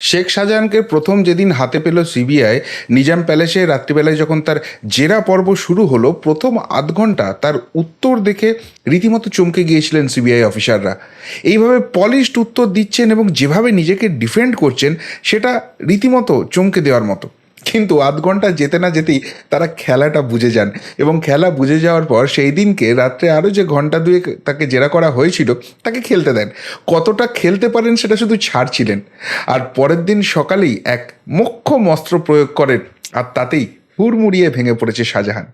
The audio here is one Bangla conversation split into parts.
শেখ শাহজাহানকে প্রথম যেদিন হাতে পেল সিবিআই, নিজাম প্যালেসে রাত্রিবেলায় যখন তার জেরা পর্ব শুরু হলো, প্রথম আধ ঘণ্টা তার উত্তর দেখে রীতিমতো চমকে গিয়েছিলেন সিবিআই অফিসাররা। এইভাবে পলিশড উত্তর দিচ্ছেন এবং যেভাবে নিজেকে ডিফেন্ড করছেন, সেটা রীতিমতো চমকে দেওয়ার মতো। কিন্তু আধ ঘণ্টা যেতে না যেতেই তারা খেলাটা বুঝে যান এবং খেলা বুঝে যাওয়ার পর সেই দিনকে রাত্রে আরও যে ঘণ্টা দুয়েক তাকে জেরা করা হয়েছিল, তাকে খেলতে দেন। কতটা খেলতে পারেন সেটা শুধু ছাড়ছিলেন। আর পরের দিন সকালেই এক মোক্ষম অস্ত্র প্রয়োগ করেন আর তাতেই হুড়মুড়িয়ে ভেঙে পড়েছে শাহজাহান।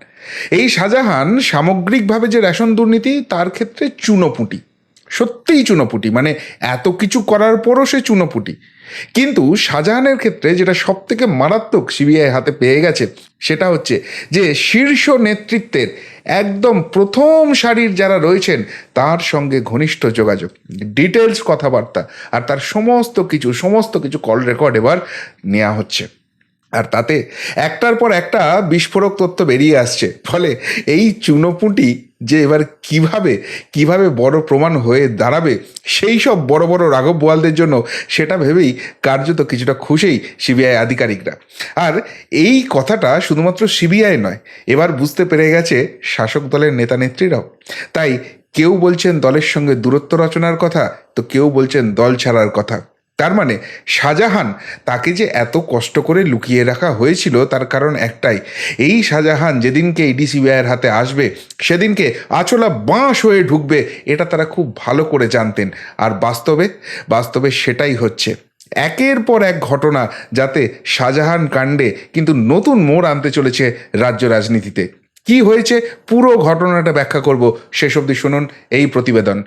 এই শাহজাহান সামগ্রিকভাবে যে রেশন দুর্নীতি, তার ক্ষেত্রে চুনোপুটি। সত্যিই চুনোপুটি। মানে এত কিছু করার পরও সে চুনোপুটি। কিন্তু শাহজাহানের ক্ষেত্রে যেটা সব থেকে মারাত্মক সিবিআই হাতে পেয়ে গেছে, সেটা হচ্ছে যে শীর্ষ নেতৃত্বের একদম প্রথম সারির যারা রয়েছেন, তার সঙ্গে ঘনিষ্ঠ যোগাযোগ ডিটেলস কথাবার্তা, আর তার সমস্ত কিছু সমস্ত কিছু কল রেকর্ড এবার নেওয়া হচ্ছে। আর তাতে একটার পর একটা বিস্ফোরক তথ্য বেরিয়ে আসছে, ফলে এই চুনোপুটি যে এবার কীভাবে কীভাবে বড় প্রমাণ হয়ে দাঁড়াবে, সেই সব বড় বড় রাঘব বোয়ালদের জন্য সেটা ভেবেই কার্যত কিছুটা খুশেই সিবিআই আধিকারিকরা। আর এই কথাটা শুধুমাত্র সিবিআই নয়, এবার বুঝতে পেরে গেছে শাসক দলের নেতা নেত্রীরাও। তাই কেউ বলছেন দলের সঙ্গে দূরত্ব রচনার কথা, তো কেউ বলছেন দল ছাড়ার কথা। তার মানে শাহজাহান তাকে যে এত কষ্ট করে লুকিয়ে রাখা হয়েছিল তার কারণ একটাই। এই শাহজাহান যেদিনকে ইডি সিবিআইয়ের হাতে আসবে, সেদিনকে আচলা বাঁশ হয়ে ঢুকবে, এটা তারা খুব ভালো করে জানতেন। আর বাস্তবে বাস্তবে সেটাই হচ্ছে। একের পর এক ঘটনা যাতে শাহজাহান কাণ্ডে কিন্তু নতুন মোড় আনতে চলেছে রাজ্য রাজনীতিতে। কি হয়েছে? পুরো ঘটনাটা ব্যাখ্যা করব। শেষ অবধি শুনুন এই প্রতিবেদন।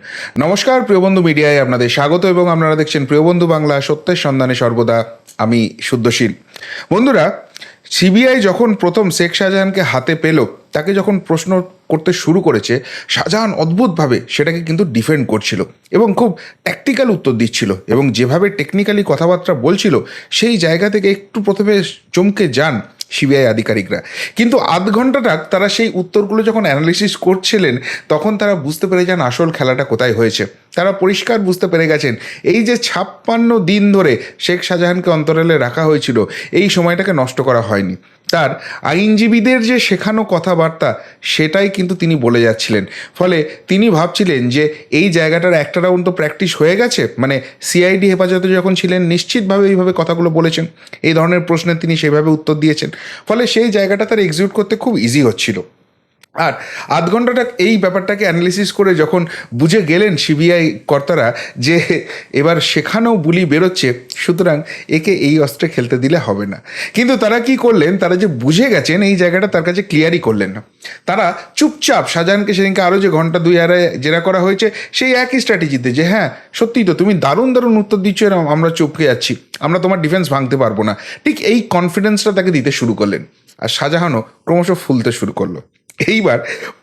নমস্কার, প্রিয়বন্ধু মিডিয়ায় আপনাদের স্বাগত এবং আপনারা দেখছেন প্রিয়বন্ধু বাংলা, সত্যের সন্ধানে সর্বদা আমি শুদ্ধশীল। বন্ধুরা, সিবিআই যখন প্রথম শেখ শাহজাহানকে হাতে পেল, তাকে যখন প্রশ্ন করতে শুরু করেছে, শাহজাহান অদ্ভুতভাবে সেটাকে কিন্তু ডিফেন্ড করছিল এবং খুব ট্যাকটিক্যাল উত্তর দিচ্ছিল এবং যেভাবে টেকনিক্যালি কথাবার্তা বলছিল, সেই জায়গা থেকে একটু প্রথমে চমকে যান সিবিআই আধিকারিকরা। কিন্তু আধ ঘন্টাটা তারা সেই উত্তরগুলো যখন অ্যানালিসিস করছিলেন, তখন তারা বুঝতে পেরে যান আসল খেলাটা কোথায় হয়েছে। তারা পরিষ্কার বুঝতে পেরে গেছেন, এই যে ছাপ্পান্ন দিন ধরে শেখ শাহজাহানকে অন্তরালে রাখা হয়েছিল, এই সময়টাকে নষ্ট করা হয়নি। তার আইনজীবীদের যে শেখানো কথাবার্তা, সেটাই কিন্তু তিনি বলে যাচ্ছিলেন। ফলে তিনি ভাবছিলেন যে এই জায়গাটার একটা রাউন্ড তো প্র্যাকটিস হয়ে গেছে মানে সিআইডি হেফাজতে যখন ছিলেন, নিশ্চিতভাবে এইভাবে কথাগুলো বলেছেন। এই ধরনের প্রশ্নে তিনি সেভাবে উত্তর দিয়েছেন। ফলে সেই জায়গাটা তার এক্সিকিউট করতে খুব ইজি হচ্ছিল। আর আধ ঘন্টাটা এই ব্যাপারটাকে অ্যানালিসিস করে যখন বুঝে গেলেন সিবিআই কর্তারা যে এবার সেখানেও বুলি বেরোচ্ছে, সুতরাং একে এই অস্ত্রে খেলতে দিলে হবে না। কিন্তু তারা কি করলেন? তারা যে বুঝে গেছেন, এই জায়গাটা তার কাছে ক্লিয়ারই করলেন না। তারা চুপচাপ শাহজাহানকে সেদিনকে আরও যে ঘণ্টা দুই আড়াই জেরা করা হয়েছে, সেই একই স্ট্র্যাটেজিতে যে হ্যাঁ সত্যিই তো তুমি দারুণ দারুণ উত্তর দিচ্ছ এরকম আমরা চুপকে যাচ্ছি। আমরা তোমার ডিফেন্স ভাঙতে পারব না। ঠিক এই কনফিডেন্সটা তাকে দিতে শুরু করলেন। আর শাহজাহানও ক্রমশ ফুলতে শুরু করল। এইবার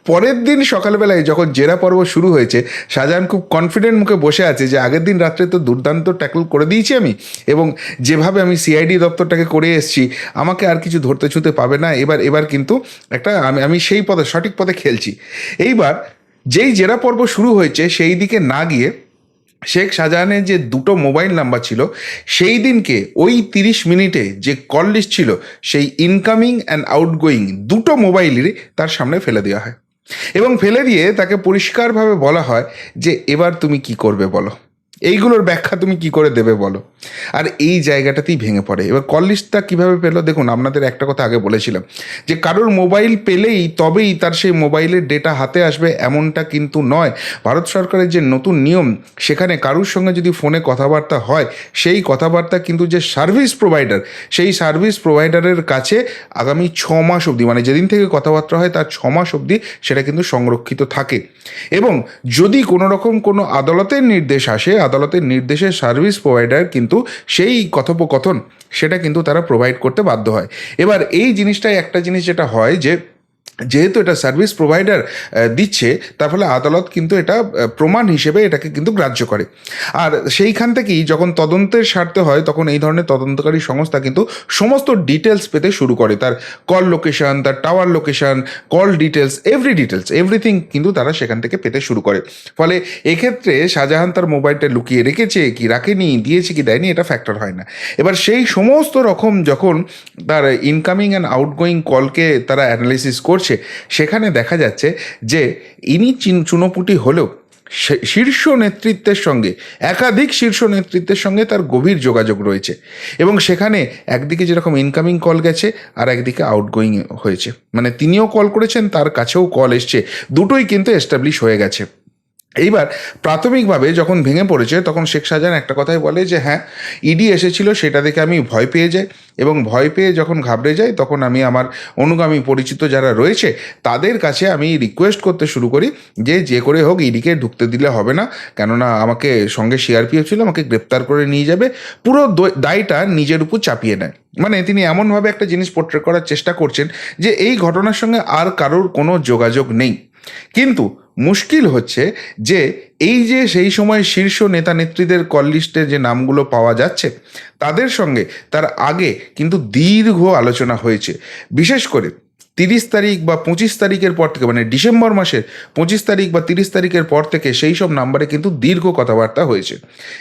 পরের দিন সকালবেলায় যখন জেরা পর্ব শুরু হয়েছে, শাহজাহান খুব কনফিডেন্ট মুখে বসে আছে যে আগের দিন রাত্রে তো দুর্দান্ত ট্যাকল করে দিয়েছি আমি এবং যেভাবে আমি সিআইডি দপ্তরটাকে করে এসেছি, আমাকে আর কিছু ধরতে ছুতে পাবে না। এবার এবার কিন্তু একটা আমি আমি সেই পদে, সঠিক পথে খেলছি। এইবার যেই জেরা পর্ব শুরু হয়েছে, সেই দিকে না গিয়ে শেখ শাহজাহানের যে দুটো মোবাইল নাম্বার ছিল, সেই দিনকে ওই তিরিশ মিনিটে যে কল লিস্ট ছিল, সেই ইনকামিং অ্যান্ড আউটগোয়িং দুটো মোবাইলই তার সামনে ফেলে দেওয়া হয়। এবং ফেলে দিয়ে তাকে পরিষ্কারভাবে বলা হয় যে, এবার তুমি কি করবে বলো? এইগুলোর ব্যাখ্যা তুমি কি করে দেবে বলো? আর এই জায়গাটাতেই ভেঙে পড়ে। এবার কল লিস্টটা কীভাবে পেল? দেখুন, আপনাদের একটা কথা আগে বলেছিলাম, যে কারোর মোবাইল পেলেই তবেই তার সেই মোবাইলের ডেটা হাতে আসবে এমনটা কিন্তু নয়। ভারত সরকারের যে নতুন নিয়ম, সেখানে কারোর সঙ্গে যদি ফোনে কথাবার্তা হয়, সেই কথাবার্তা কিন্তু যে সার্ভিস প্রোভাইডার সেই সার্ভিস প্রোভাইডারের কাছে আগামী ছ মাস অবধি মানে যেদিন থেকে কথাবার্তা হয় তার ছ মাস অবধি সেটা কিন্তু সংরক্ষিত থাকে। এবং যদি কোনো রকম কোনো আদালতের নির্দেশ আসে, আদালতের নির্দেশে সার্ভিস প্রোভাইডার কিন্তু সেই কথোপকথন সেটা কিন্তু তারা প্রোভাইড করতে বাধ্য হয়। এবার এই জিনিসটাই একটা জিনিস যেটা হয় যে যেহেতু এটা সার্ভিস প্রোভাইডার দিচ্ছে, তার ফলে আদালত কিন্তু এটা প্রমাণ হিসেবে এটাকে কিন্তু গ্রাহ্য করে। আর সেইখান থেকেই যখন তদন্তের স্বার্থে হয়, তখন এই ধরনের তদন্তকারী সংস্থা কিন্তু সমস্ত ডিটেলস পেতে শুরু করে। তার কল লোকেশন তার tower location call details every details everything কিন্তু তারা সেখান থেকে পেতে শুরু করে। ফলে এক্ষেত্রে শাহজাহান তার মোবাইলটা লুকিয়ে রেখেছে, কি রাখেনি, দিয়েছে কি, দেয়নি, এটা ফ্যাক্টর হয় না। এবার সেই সমস্ত রকম যখন তার ইনকামিং অ্যান্ড আউটগোয়িং কলকে তারা অ্যানালিসিস করছে সেখানে দেখা যাচ্ছে যে ইনি চিন- চুনোপুটি হলেও শীর্ষ নেতৃত্বের সঙ্গে, একাধিক শীর্ষ নেতৃত্বের সঙ্গে তার গভীর যোগাযোগ রয়েছে। এবং সেখানে একদিকে যেরকম ইনকামিং কল গেছে, আর একদিকে আউটগোয়িং হয়েছে। মানে তিনিও কল করেছেন, তার কাছেও কল এসছে। দুটোই কিন্তু এস্টাবলিশ হয়ে গেছে। এইবার প্রাথমিকভাবে যখন ভেঙে পড়েছে, তখন শেখ শাহজাহান একটা কথাই বলে যে হ্যাঁ ইডি এসেছিল, সেটা দেখে আমি ভয় পেয়ে যাই এবং ভয় পেয়ে যখন ঘাবড়ে যাই, তখন আমি আমার অনুগামী পরিচিত যারা রয়েছে, তাদের কাছে আমি রিকোয়েস্ট করতে শুরু করি যে যে করে হোক ইডিকে ঢুকতে দিলে হবে না। কেননা আমাকে সঙ্গে সিআরপিএফ ছিল, আমাকে গ্রেপ্তার করে নিয়ে যাবে। পুরো দায়টা নিজের উপর চাপিয়ে নেয়। মানে তিনি এমনভাবে একটা জিনিস পোর্ট্রে করার চেষ্টা করছেন যে, এই ঘটনার সঙ্গে আর কারোর কোনো যোগাযোগ নেই। কিন্তু মুশকিল হচ্ছে যে এই যে সেই সময় শীর্ষ নেতা নেত্রীদের কল লিস্টে যে নামগুলো পাওয়া যাচ্ছে, তাদের সঙ্গে তার আগে কিন্তু দীর্ঘ আলোচনা হয়েছে। বিশেষ করে তিরিশ তারিখ বা পঁচিশ তারিখের পর থেকে মানে ডিসেম্বর মাসের পঁচিশ তারিখ বা তিরিশ তারিখের পর থেকে সেই সব নাম্বারে কিন্তু দীর্ঘ কথাবার্তা হয়েছে।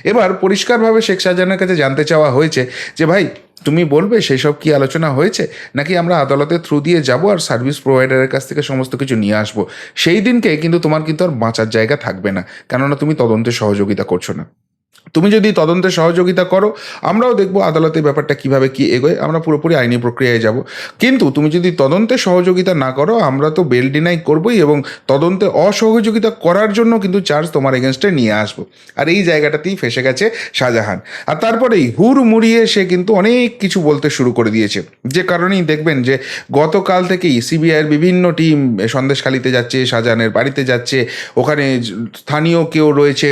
এবার পরিষ্কারভাবে শেখ শাহজাহানের কাছে জানতে চাওয়া হয়েছে যে ভাই তুমি বলবে সেই সব কি আলোচনা হয়েছে? নাকি আমরা আদালতের থ্রু দিয়ে যাব আর সার্ভিস প্রোভাইডারের কাছ থেকে সমস্ত কিছু নিয়ে আসব? সেই দিনকে কিন্তু তোমার কিন্তু আর বাঁচার জায়গা থাকবে না। কেননা তুমি তদন্তে সহযোগিতা করছ না। তুমি যদি তদন্তে সহযোগিতা করো, আমরাও দেখব আদালতে ব্যাপারটা কীভাবে কি এগোয়। আমরা পুরোপুরি আইনি প্রক্রিয়ায় যাব। কিন্তু তুমি যদি তদন্তে সহযোগিতা না করো, আমরা তো বেল ডিনাই করবোই এবং তদন্তে অসহযোগিতা করার জন্য কিন্তু চার্জ তোমার এগেনস্টে নিয়ে আসব। আর এই জায়গাটাতেই ফেসে গেছে শাহজাহান। আর তারপরেই হুর মুড়িয়ে সে কিন্তু অনেক কিছু বলতে শুরু করে দিয়েছে। যে কারণেই দেখবেন যে গতকাল থেকেই সিবিআইয়ের বিভিন্ন টিম সন্দেশখালিতে যাচ্ছে, শাহজাহানের বাড়িতে যাচ্ছে, ওখানে স্থানীয় কেউ রয়েছে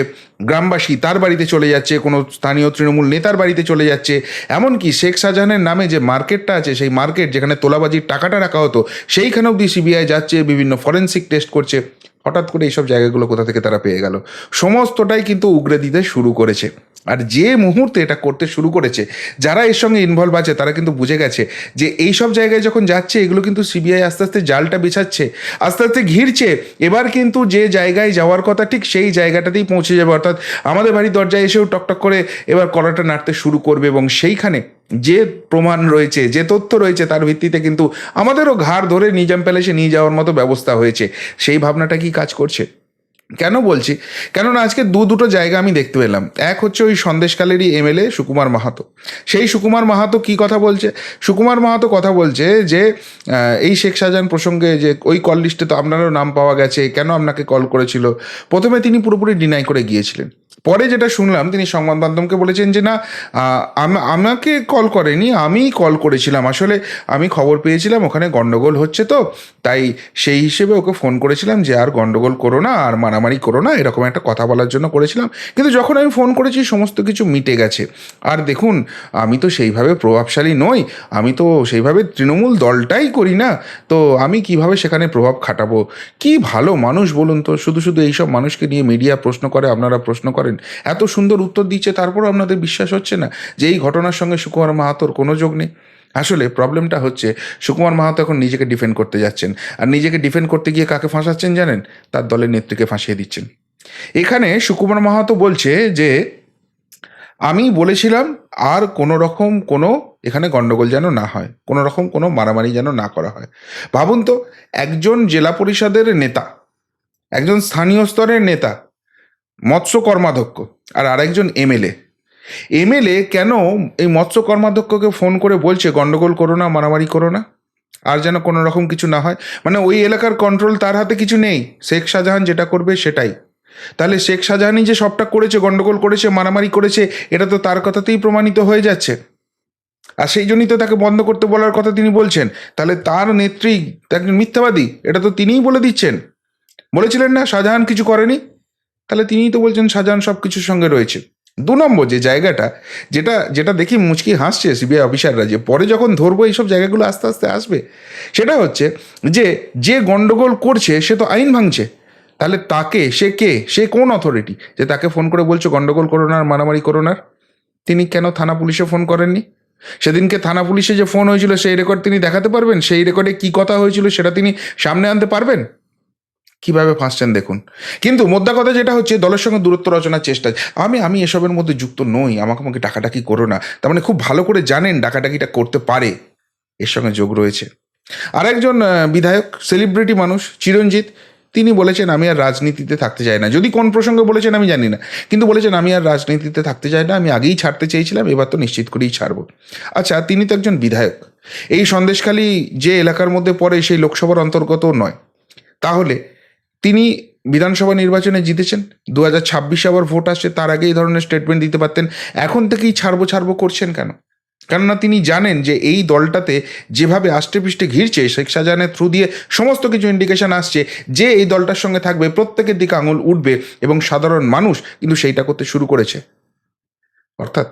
গ্রামবাসী তার বাড়িতে চলে যাচ্ছে, কোনো স্থানীয় তৃণমূল নেতার বাড়িতে চলে যাচ্ছে। এমনকি শেখ শাহজাহানের নামে যে মার্কেটটা আছে, সেই মার্কেট যেখানে তোলাবাজির টাকাটা রাখা হতো, সেইখানে অবধি সিবিআই যাচ্ছে, বিভিন্ন ফরেন্সিক টেস্ট করছে। হঠাৎ করে এইসব জায়গাগুলো কোথা থেকে তারা পেয়ে গেল। সমস্তটাই কিন্তু উগরে দিতে শুরু করেছে। আর যে মুহূর্তে এটা করতে শুরু করেছে, যারা এর সঙ্গে ইনভলভ আছে, তারা কিন্তু বুঝে গেছে যে এই সব জায়গায় যখন যাচ্ছে, এগুলো কিন্তু সিবিআই আস্তে আস্তে জালটা বিছাচ্ছে, আস্তে আস্তে ঘিরছে। এবার কিন্তু যে জায়গায় যাওয়ার কথা, ঠিক সেই জায়গাটাতেই পৌঁছে যাবে। অর্থাৎ আমাদের বাড়ির দরজায় এসেও টকটক করে এবার কলাটা নাড়তে শুরু করবে এবং সেইখানে যে প্রমাণ রয়েছে, যে তথ্য রয়েছে তার ভিত্তিতে কিন্তু আমাদেরও ঘাড় ধরে নিজাম প্যালেসে নিয়ে যাওয়ার মতো ব্যবস্থা হয়েছে। সেই ভাবনাটা কি কাজ করছে? কেন বলছি? কেননা আজকে দু দুটো জায়গা আমি দেখতে পেলাম। এক হচ্ছে ওই সন্দেশকালেরই এমএলএ সুকুমার মাহাতো। সেই সুকুমার মাহাতো কি কথা বলছে? সুকুমার মাহাতো কথা বলছে যে এই শেখ শাহজাহান প্রসঙ্গে যে ওই কল লিস্টে তো আপনারও নাম পাওয়া গেছে, কেন আপনাকে কল করেছিল? প্রথমে তিনি পুরোপুরি ডিনাই করে গিয়েছিলেন। পরে যেটা শুনলাম, তিনি সংবাদ মাধ্যমকে বলেছেন যে, না আমাকে কল করেনি, আমিই কল করেছিলাম। আসলে আমি খবর পেয়েছিলাম, ওখানে গন্ডগোল হচ্ছে তো, তাই সেই হিসেবে ওকে ফোন করেছিলাম যে, আর গন্ডগোল করো না, আর মারামারি করো না। এরকম একটা কথা বলার জন্য করেছিলাম। কিন্তু যখন আমি ফোন করেছি, সমস্ত কিছু মিটে গেছে। আর দেখুন, আমি তো সেইভাবে প্রভাবশালী নই, আমি তো সেইভাবে তৃণমূল দলটাই করি না, তো আমি কীভাবে সেখানে প্রভাব খাটাবো? কি ভালো মানুষ বলুন তো, শুধু শুধু এইসব মানুষকে নিয়ে মিডিয়া প্রশ্ন করে, আপনারা প্রশ্ন করেন। এত সুন্দর উত্তর দিচ্ছে তারপরও আপনাদের বিশ্বাস হচ্ছে না যে এই ঘটনার সঙ্গে সুকুমার মাহাতোর কোনো যোগ নেই? আসলে প্রবলেমটা হচ্ছে, সুকুমার মাহাতো এখন নিজেকে ডিফেন্ড করতে যাচ্ছেন। আর নিজেকে ডিফেন্ড করতে গিয়ে কাকে ফাঁসাচ্ছেন জানেন? তার দলের নেত্রীকে ফাঁসিয়ে দিচ্ছেন। এখানে সুকুমার মাহাতো বলছে যে, আমি বলেছিলাম আর কোনো রকম কোনো এখানে গন্ডগোল যেন না হয়, কোনো রকম কোনো মারামারি যেন না করা হয়। ভাবুন তো, একজন জেলা পরিষদের নেতা, একজন স্থানীয় স্তরের নেতা মৎস্য কর্মাধ্যক্ষ আর আরেকজন এমএলএ। এমএলএ কেন এই মৎস্য কর্মাধ্যক্ষকে ফোন করে বলছে, গন্ডগোল করো না, মারামারি করো না, আর যেন কোনো রকম কিছু না হয়। মানে ওই এলাকার কন্ট্রোল তার হাতে কিছু নেই। শেখ শাহজাহান যেটা করবে সেটাই। তাহলে শেখ শাহজাহানই যে সবটা করেছে, গন্ডগোল করেছে, মারামারি করেছে, এটা তো তার কথাতেই প্রমাণিত হয়ে যাচ্ছে। আর সেই জন্যই তো তাকে বন্ধ করতে বলার কথা তিনি বলছেন। তাহলে তার নেত্রী একজন মিথ্যাবাদী, এটা তো তিনিই বলে দিচ্ছেন। বলেছিলেন না, শাহজাহান কিছু করেনি? তাহলে তিনিই তো বলছেন শাহজাহান সব কিছুর সঙ্গে রয়েছে। দু নম্বর যে জায়গাটা, যেটা যেটা দেখি মুচকি হাসছে সিবিআই অফিসাররা যে পরে যখন ধরবো এইসব জায়গাগুলো আস্তে আস্তে আসবে, সেটা হচ্ছে যে যে গন্ডগোল করছে সে তো আইন ভাঙছে। তাহলে তাকে, সে কে, সে কোন অথরিটি যে তাকে ফোন করে বলছো গন্ডগোল করো না মারামারি করো না তিনি কেন থানা পুলিশে ফোন করেননি? সেদিনকে থানা পুলিশে যে ফোন হয়েছিল সেই রেকর্ড তিনি দেখাতে পারবেন? সেই রেকর্ডে কি কথা হয়েছিল সেটা তিনি সামনে আনতে পারবেন? কীভাবে ফাঁসছেন দেখুন? কিন্তু মোদ্দা কথা যেটা হচ্ছে, দলের সঙ্গে দূরত্ব রচনার চেষ্টা। আমি আমি এসবের মধ্যে যুক্ত নই, আমাকে আমাকে ডাকাডাকি করো না। তার মানে খুব ভালো করে জানেন ডাকাডাকিটা করতে পারে। এর সঙ্গে যোগ রয়েছে। আরেকজন বিধায়ক সেলিব্রিটি মানুষ, চিরঞ্জিত, তিনি বলেছেন, আমি আর রাজনীতিতে থাকতে চাই না। যদি কোন প্রসঙ্গে বলেছেন, আমি জানি না। কিন্তু বলেছেন, আমি আর রাজনীতিতে থাকতে চাই না, আমি আগেই ছাড়তে চেয়েছিলাম, এবার তো নিশ্চিত করেই ছাড়ব। আচ্ছা তিনি তো একজন বিধায়ক। এই সন্দেশখালী যে এলাকার মধ্যে পড়ে, সেই লোকসভার অন্তর্গত নয়। তাহলে তিনি বিধানসভা নির্বাচনে জিতেছেন। দু হাজার ছাব্বিশে আবার ভোট আসছে, তার আগে এই ধরনের স্টেটমেন্ট দিতে পারতেন। এখন থেকেই ছাড়বো ছাড়বো করছেন কেন? কেননা তিনি জানেন যে এই দলটাতে যেভাবে আষ্টে পৃষ্ঠে ঘিরছে, শেখ শাহজাহানের থ্রু দিয়ে সমস্ত কিছু ইন্ডিকেশন আসছে যে এই দলটার সঙ্গে থাকবে, প্রত্যেকের দিকে আঙুল উঠবে এবং সাধারণ মানুষ কিন্তু সেইটা করতে শুরু করেছে। অর্থাৎ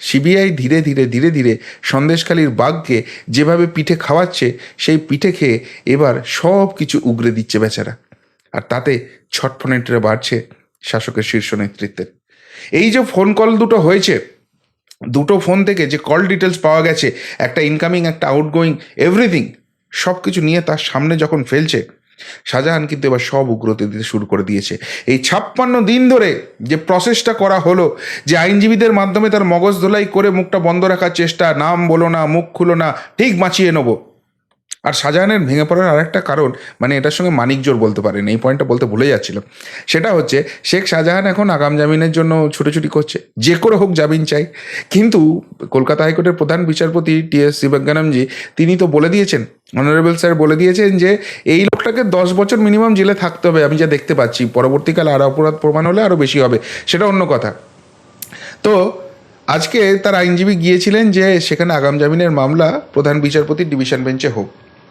সিবিআই ধীরে ধীরে ধীরে ধীরে সন্দেশখালীর বাঘকে যেভাবে পিঠে খাওয়াচ্ছে, সেই পিঠে খেয়ে এবার সব কিছু উগরে দিচ্ছে বেচারা। আর তাতে ছটফনেটে বাড়ছে শাসকের শীর্ষ নেতৃত্বের। এই যে ফোন কল দুটো হয়েছে, দুটো ফোন থেকে যে কল ডিটেলস পাওয়া গেছে, একটা ইনকামিং একটা আউটগোয়িং এভরিথিং সব কিছু নিয়ে তার সামনে যখন ফেলছে, শাহজাহান কিন্তু এবার সব উগ্রতে দিতে শুরু করে দিয়েছে। এই ছাপ্পান্ন দিন ধরে যে প্রসেসটা করা হলো, যে আইনজীবীদের মাধ্যমে তার মগজ ধোলাই করে মুখটা বন্ধ রাখার চেষ্টা, নাম বলো না, মুখ খুলো না, ঠিক বাঁচিয়ে নেব। আর শাহজাহানের ভেঙে পড়ার আরেকটা কারণ মানে এটার সঙ্গে মানিক জোর বলতে পারেন, এই পয়েন্টটা বলতে ভুলে যাচ্ছিল। সেটা হচ্ছে, শেখ শাহজাহান এখন আগাম জামিনের জন্য ছুটোছুটি করছে, যে করে হোক জামিন চাই। কিন্তু কলকাতা হাইকোর্টের প্রধান বিচারপতি টি এস শিবজ্ঞানমজি তিনি তো বলে দিয়েছেন অনারেবল স্যার বলে দিয়েছেন যে, এই লোকটাকে দশ বছর মিনিমাম জেলে থাকতে হবে, আমি যা দেখতে পাচ্ছি, পরবর্তীকালে আরও অপরাধ প্রমাণ হলে আরও বেশি হবে, সেটা অন্য কথা। তো, আজকে তার আইনজীবী গিয়েছিলেন যে, সেখানে আগাম জামিনের মামলা প্রধান বিচারপতির ডিভিশন বেঞ্চে হোক।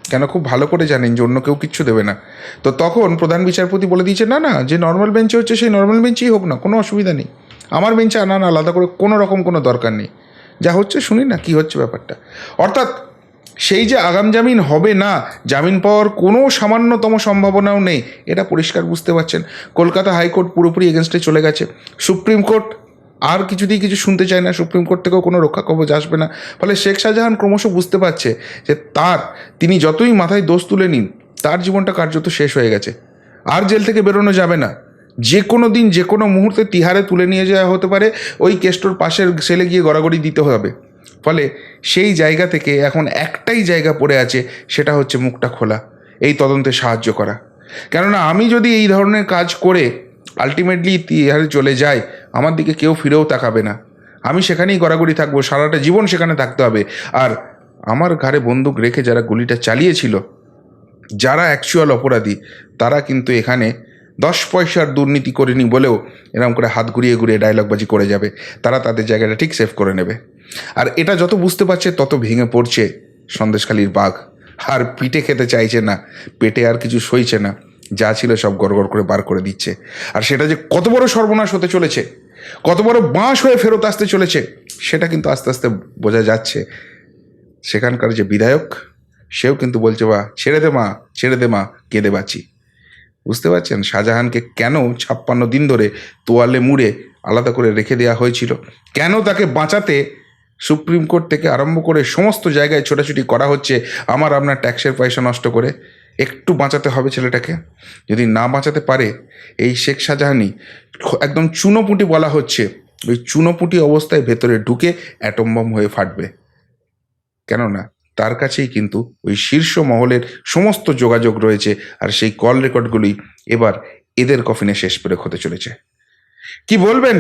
কেন? খুব ভালো করে জানেন যে অন্য কেউ কিচ্ছু দেবে না। তো তখন প্রধান বিচারপতি বলে দিয়েছে, না না, যে নর্মাল বেঞ্চে হচ্ছে সেই নর্মাল বেঞ্চেই হোক না, কোনো অসুবিধা নেই। আমার বেঞ্চে আনান আলাদা করে কোনো রকম কোনো দরকার নেই। যা হচ্ছে শুনি না, কি হচ্ছে ব্যাপারটা? অর্থাৎ সেই যে আগাম জামিন হবে না, জামিন পাওয়ার কোনো সামান্যতম সম্ভাবনাও নেই। এটা পরিষ্কার বুঝতে পারছেন। কলকাতা হাইকোর্ট পুরোপুরি এগেনস্টে চলে গেছে। সুপ্রিম কোর্ট আর কিছুতেই কিছু শুনতে চায় না সুপ্রিম কোর্ট থেকেও কোনো রক্ষা কবচ আসবে না। ফলে শেখ শাহজাহান ক্রমশ বুঝতে পারছে যে তার, তিনি যতই মাথায় দোষ তুলে নিন, তার জীবনটা কার্যত শেষ হয়ে গেছে। আর জেল থেকে বেরোনো যাবে না। যে কোনো দিন, যে কোনো মুহূর্তে তিহারে তুলে নিয়ে যাওয়া হতে পারে, ওই কেষ্টর পাশের সেলে গিয়ে গড়াগড়ি দিতে হবে। ফলে সেই জায়গা থেকে এখন একটাই জায়গা পড়ে আছে, সেটা হচ্ছে মুখটা খোলা। এই তদন্তে সাহায্য করা। কেননা আমি যদি এই ধরনের কাজ করে আলটিমেটলি তিহারে চলে যায়। আমার দিকে কেউ ফিরেও তাকাবে না। আমি সেখানেই গড়াগড়ি থাকব, সারাটা জীবন সেখানে থাকতে হবে। আর আমার ঘাড়ে বন্দুক রেখে যারা গুলিটা চালিয়েছিল, যারা অ্যাকচুয়াল অপরাধী, তারা কিন্তু এখানে দশ পয়সার দুর্নীতি করেনি বলেও এরকম করে হাত ঘুরিয়ে ঘুরিয়ে ডায়লগবাজি করে যাবে। তারা তাদের জায়গাটা ঠিক সেভ করে নেবে। আর এটা যত বুঝতে পারছে, তত ভেঙে পড়ছে সন্দেশখালির বাঘ। আর পিঠে খেতে চাইছে না, পেটে আর কিছু সইছে না। যা ছিল সব গড়গড় করে বার করে দিচ্ছে। আর সেটা যে কত বড় সর্বনাশ হতে চলেছে, কত বড় বাঁশ হয়ে ফেরত আসতে চলেছে, সেটা কিন্তু আস্তে আস্তে বোঝা যাচ্ছে। সেখানকার যে বিধায়ক, সেও কিন্তু বলছে বা ছেড়ে দে মা, ছেড়ে দে মা, কেঁদে বাঁচি। বুঝতে পারছেন? শাহজাহানকে কেন ছাপ্পান্ন দিন ধরে তোয়ালে মুড়ে আলাদা করে রেখে দেওয়া হয়েছিল? কেন তাকে বাঁচাতে সুপ্রিম কোর্ট থেকে আরম্ভ করে সমস্ত জায়গায় ছোটাছুটি করা হচ্ছে? আমার আপনার ট্যাক্সের পয়সা নষ্ট করে। একটু বাঁচাতে হবে ছেলেটাকে। যদি না বাঁচাতে পারে, এই শেখ শাহজাহানই একদম চুনোপুটি বলা হচ্ছে, ওই চুনোপুটি অবস্থায় ভেতরে ঢুকে অ্যাটম বম হয়ে ফাটবে। কেননা, তার কাছেই কিন্তু ওই শীর্ষ মহলের সমস্ত যোগাযোগ রয়েছে, আর সেই কল রেকর্ডগুলি এবার এদের কফিনে শেষ পেরেক হতে চলেছে। কি বলবেন?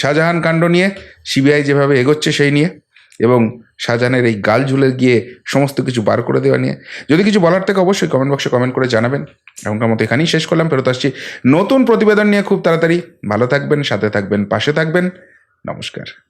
শাহজাহান কাণ্ড নিয়ে সিবিআই যেভাবে এগোচ্ছে সেই নিয়ে। এবং শাহজাহানের এই গাল ঝুলে গিয়ে সমস্ত কিছু বার করে দেওয়া নিয়ে। যদি কিছু বলার থাকে অবশ্যই কমেন্ট বক্সে কমেন্ট করে জানাবেন। এখনকার মতো এখানেই শেষ করলাম। ফেরত আসছি নতুন প্রতিবেদন নিয়ে খুব তাড়াতাড়ি। ভালো থাকবেন, সাথে থাকবেন, পাশে থাকবেন। নমস্কার।